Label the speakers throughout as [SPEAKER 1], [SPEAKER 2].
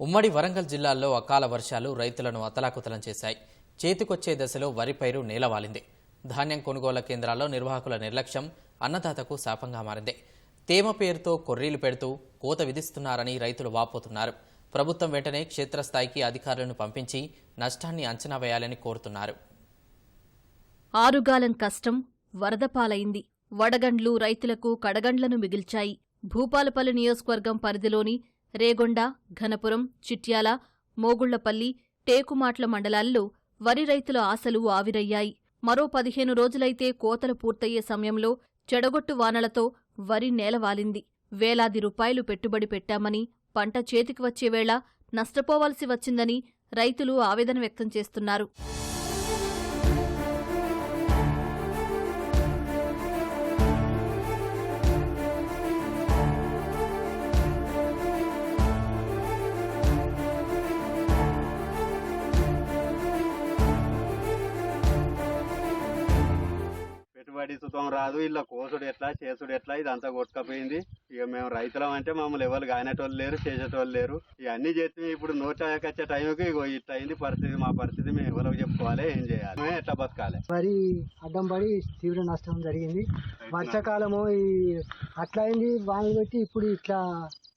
[SPEAKER 1] ఉమ్మడి వరంగల్ జిల్లాల్లో అకాల వర్షాలు రైతులను అతలాకుతలం చేశాయి. చేతికొచ్చే దశలో వరి పైరు నేలవాలింది ధాన్యం కొనుగోలు కేంద్రాల్లో నిర్వాహకుల నిర్లక్ష్యం అన్నదాతకు శాపంగా మారింది. తేమ పేరుతో కొర్రీలు పెడుతూ కోత విధిస్తున్నారని రైతులు వాపోతున్నారు. ప్రభుత్వం వెంటనే క్షేత్రస్థాయికి అధికారులను పంపించి నష్టాన్ని అంచనా వేయాలని కోరుతున్నారు.
[SPEAKER 2] ఆరుగాలం కష్టం వరదపాలైంది వడగండ్లు రైతులకు కడగండ్లను మిగిల్చాయి. భూపాలపల్లి నియోజకవర్గం పరిధిలోని రేగొండ ఘనపురం చిట్యాల మోగుళ్ళపల్లి టేకుమాట్ల మండలాల్లో వరి రైతుల ఆశలు ఆవిరయ్యాయి. మరో పదిహేను రోజులైతే కోతలు పూర్తయ్యే సమయంలో చెడగొట్టు వానలతో వరి నేలవాలింది వేలాది. రూపాయలు పెట్టుబడి పెట్టామని పంట చేతికి వచ్చేవేళ నష్టపోవాల్సి వచ్చిందని రైతులు ఆవేదన వ్యక్తం చేస్తున్నారు.
[SPEAKER 3] పెట్టుబడి సుతం రాదు ఇలా కోసుడు ఎట్లా చేసుడు ఎట్లా ఇదంతా కొట్టుకపోయింది. ఇక మేము రైతులం అంటే మమ్మల్ని ఎవరు కానేటోళ్ళు లేరు చేసేటోళ్ళు లేరు. ఇవన్నీ చేస్తే ఇప్పుడు నోట వచ్చే టైంకి ఇగో ఇట్లా అయింది పరిస్థితి మా పరిస్థితి మేము ఎవరికి చెప్పుకోవాలి ఏం చేయాలి? మేము ఎట్లా బతకాలి?
[SPEAKER 4] మరి అడ్డం పడి తీవ్ర నష్టం జరిగింది. వర్షాకాలము ఈ అట్లా అయింది వానలు పెట్టి ఇప్పుడు ఇట్లా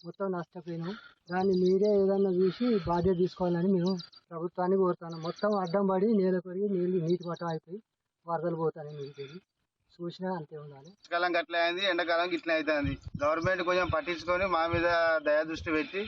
[SPEAKER 4] మొత్తం నష్టపోయినాం. దాన్ని మీరే ఏదన్నా చూసి బాధ్యత తీసుకోవాలని మేము ప్రభుత్వాన్ని కోరుతున్నాం. మొత్తం అడ్డం పడి నేల పెరిగి నీళ్ళు నీటి పట్టం అయిపోయి వరదలు పోతాయి నీటికి చూసినా అంతే ఉండాలి.
[SPEAKER 5] వర్షాకాలం గట్ల అయింది ఎండాకాలం ఇట్లా అవుతుంది గవర్నమెంట్ కొంచెం పట్టించుకొని మా మీద దయా దృష్టి పెట్టి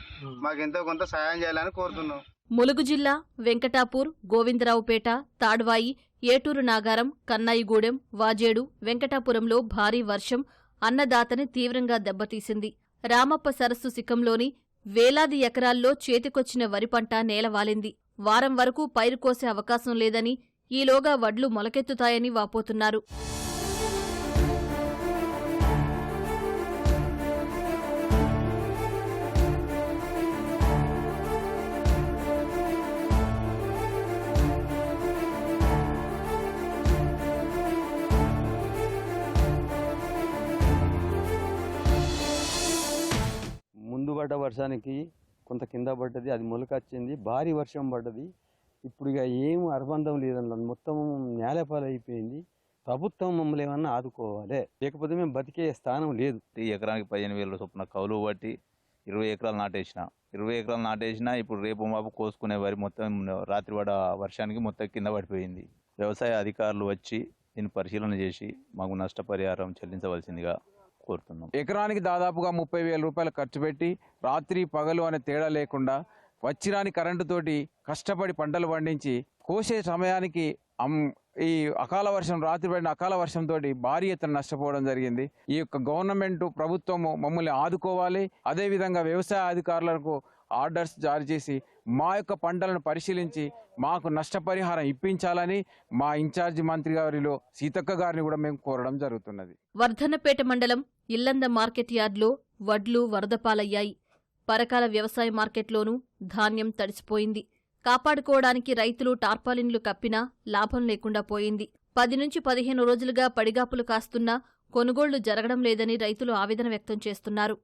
[SPEAKER 5] మాకు ఎంతో కొంత సాయం చేయాలని కోరుతున్నాం.
[SPEAKER 2] ములుగు జిల్లా వెంకటాపూర్ గోవిందరావుపేట తాడ్వాయి ఏటూరు నాగారం కన్నాయిగూడెం వాజేడు వెంకటాపురంలో భారీ వర్షం అన్నదాతని తీవ్రంగా దెబ్బతీసింది. రామప్ప సరస్సు శిఖంలోని వేలాది ఎకరాల్లో చేతికొచ్చిన వరి పంట నేలవాలింది. వారం వరకు పైరు కోసే అవకాశం లేదని ఈలోగా వడ్లు మొలకెత్తుతాయని వాపోతున్నారు.
[SPEAKER 6] పడ్డ వర్షానికి కొంత కింద పడ్డది అది మొలకొచ్చింది భారీ వర్షం పడ్డది. ఇప్పుడు ఇక ఏం అనుబంధం లేదన్న మొత్తం నేలపాలు అయిపోయింది ప్రభుత్వం మమ్మల్ని ఏమన్నా ఆదుకోవాలి. లేకపోతే మేము బతికే స్థానం లేదు.
[SPEAKER 7] ఈ ఎకరానికి పదిహేను వేల చొప్పున కౌలు బట్టి ఇరవై ఎకరాలు నాటేసిన. ఇరవై ఎకరాలు నాటేసిన ఇప్పుడు రేపు మాపు కోసుకునే వరి మొత్తం రాత్రి పడ వర్షానికి మొత్తం కింద పడిపోయింది. వ్యవసాయ అధికారులు వచ్చి దీన్ని పరిశీలన చేసి మాకు నష్టపరిహారం చెల్లించవలసిందిగా కోరుతున్నాం.
[SPEAKER 8] ఎకరానికి దాదాపుగా ముప్పై వేల రూపాయలు ఖర్చు పెట్టి రాత్రి పగలు అనే తేడా లేకుండా వచ్చిరాని కరెంటుతోటి కష్టపడి పంటలు పండించి కోసే సమయానికి ఈ అకాల వర్షం రాత్రి పడిన అకాల వర్షంతో భారీ ఎత్తున నష్టపోవడం జరిగింది. ఈ యొక్క గవర్నమెంట్ ప్రభుత్వము మమ్మల్ని ఆదుకోవాలి. అదేవిధంగా వ్యవసాయ అధికారులకు ఆర్డర్స్ జారీ చేసి మా యొక్క పంటలను పరిశీలించి మాకు నష్టపరిహారం ఇప్పించాలని మా ఇన్ఛార్జి మంత్రి గారిలో సీతక్క గారిని కూడా మేము కోరడం జరుగుతున్నది.
[SPEAKER 2] వర్ధన్నపేట మండలం ఇల్లంద మార్కెట్ యార్డ్లో వడ్లు వరదపాలయ్యాయి. పరకాల వ్యవసాయ మార్కెట్లోనూ ధాన్యం తడిసిపోయింది. కాపాడుకోవడానికి రైతులు టార్పాలిన్లు కప్పినా లాభం లేకుండా పోయింది. పది నుంచి పదిహేను రోజులుగా పడిగాపులు కాస్తున్నా కొనుగోళ్ళు జరగడం లేదని రైతులు ఆవేదన వ్యక్తం చేస్తున్నారు.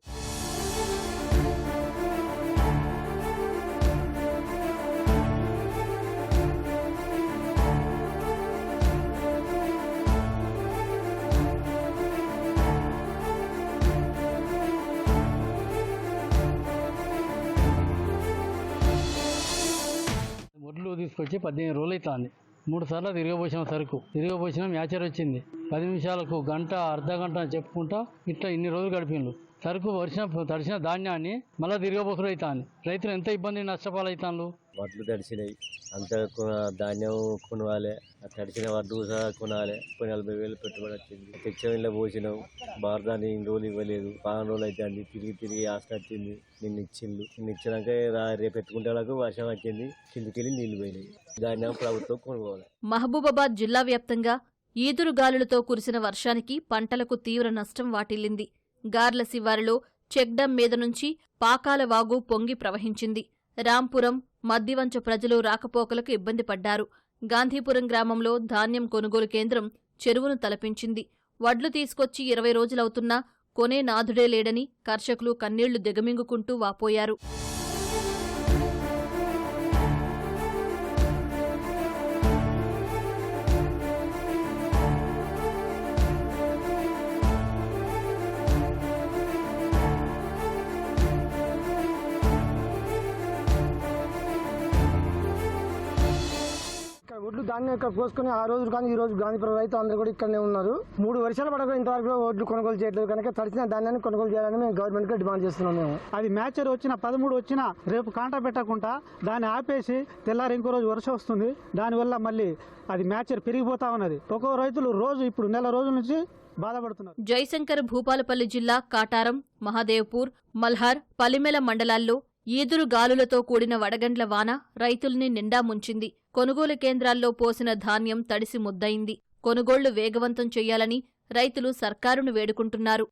[SPEAKER 9] తీసుకొచ్చి పద్దెనిమిది రోజులు అవుతుంది మూడు సార్లు తిరగబోసిన సరుకు. తిరగబోసిన మ్యాచర్ వచ్చింది. పది నిమిషాలకు గంట అర్ధ గంట అని చెప్పుకుంటా ఇట్లా ఇన్ని రోజులు గడిపిండ్రు సరుకు వర్షం తడిసిన ధాన్యాన్ని మళ్ళీ తిరగబోసుడు అవుతాను రైతులు ఎంత ఇబ్బంది నష్టపాలవుతాను
[SPEAKER 10] వడ్లు తడిసినాయి. అంత ధాన్యం తడిసిన వడ్లు సహా కొనాలి. ముప్పై నలభై వేలు పెట్టుబడి వచ్చింది. తెచ్చమిల్ల పోసినాం. బారదాన్ని ఇన్ని రోజులు ఇవ్వలేదు. పదహారు రోజులు అయితే అంది తిరిగి తిరిగి ఆస్తి వచ్చింది. నిన్ను ఇచ్చిండు నిన్ను ఇచ్చినాక రేపు పెట్టుకుంటే వాళ్ళకు వర్షం వచ్చింది. కిందికెళ్ళి నీళ్ళు పోయినాయి. ధాన్యం ప్రభుత్వం కొనుక్కోవాలి.
[SPEAKER 2] మహబూబాబాద్ జిల్లా వ్యాప్తంగా ఈదురుగాలులతో కురిసిన వర్షానికి పంటలకు తీవ్ర నష్టం వాటిల్లింది. గార్ల శివారులో చెక్డమ్ మీద నుంచి పాకాల వాగు పొంగి ప్రవహించింది. రాంపురం మద్దివంచ ప్రజలు రాకపోకలకు ఇబ్బంది పడ్డారు. గాంధీపురం గ్రామంలో ధాన్యం కొనుగోలు కేంద్రం చెరువును తలపించింది. వడ్లు తీసుకొచ్చి ఇరవై రోజులవుతున్నా కొనే నాథుడే లేడని కర్షకులు కన్నీళ్ళు దిగమింగుకుంటూ వాపోయారు.
[SPEAKER 11] ధాన్యం ఇక్కడ పోసుకొని ఆ రోజు కానీ ఈ రోజు గాంధీపురం రైతు అందరూ కూడా ఇక్కడనే ఉన్నారు. మూడు వర్షాలు పడక ఇంతవరకు ఓట్లు కొనుగోలు చేయట్లేదు. కనుక తడిచిన ధాన్యాన్ని కొనుగోలు చేయాలని మేము గవర్నమెంట్గా డిమాండ్ చేస్తున్నాం మేము.
[SPEAKER 12] అది మ్యాచర్ వచ్చిన పదమూడు వచ్చిన రేపు కాంట పెట్టకుండా దాన్ని ఆపేసి తెల్లారి ఇంకో రోజు వర్షం వస్తుంది. దానివల్ల మళ్ళీ అది మ్యాచర్ పెరిగిపోతా ఉన్నది. ఒక్కో రైతులు రోజు ఇప్పుడు నెల రోజుల నుంచి బాధపడుతున్నారు.
[SPEAKER 2] జయశంకర్ భూపాలపల్లి జిల్లా కాటారం మహాదేవ్పూర్ మల్హార్ పలిమెల మండలాల్లో ఈదురు గాలులతో కూడిన వడగండ్ల వాన రైతుల్ని నిండా ముంచింది. కొనుగోలు కేంద్రాల్లో పోసిన ధాన్యం తడిసి ముద్దయింది. కొనుగోళ్ళు వేగవంతం చెయ్యాలని రైతులు సర్కారును వేడుకుంటున్నారు.